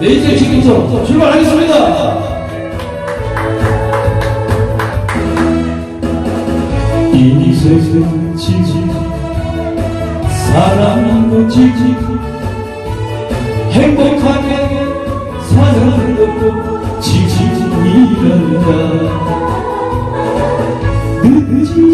내 인생 지금부터 출발하겠습니다. 이 세상 지지 사랑은 지지 행복하게 사는 것도 지지이란다 늦지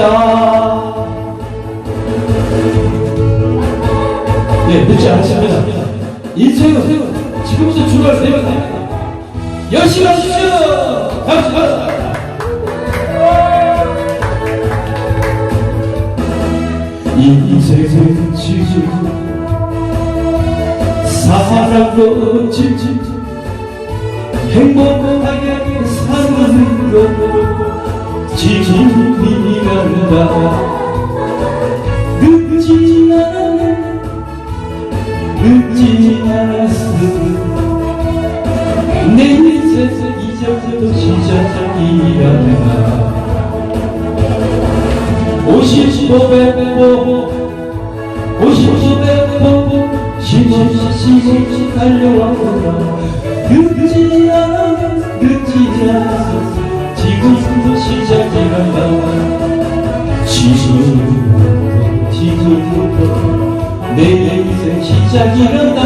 지지이란다 예, 늦지 않습니다. 인생은 지금부터 출발됩니다. 열심히 하십시오! 갑시다! 인생은 지지 사랑도 지지 행복하게 지금부터 내 인생 시작이란다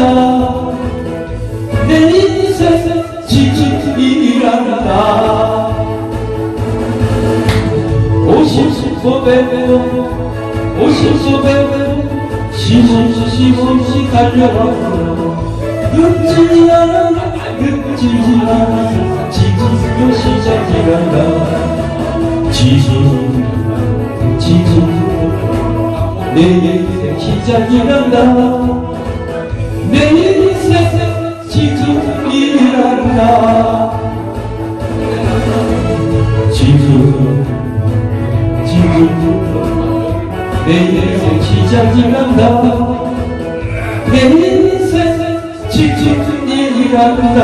소 배고 오십 소 배고 쉼없이 쉼없이 달려왔구나. 늦지 않아 늦지 않아. 지금부터 시작이란다. 지금 지금 내 인생 시작이란다. 내 인생 지금이란다 내 인생 시작이란다. 내 인생 지금이란다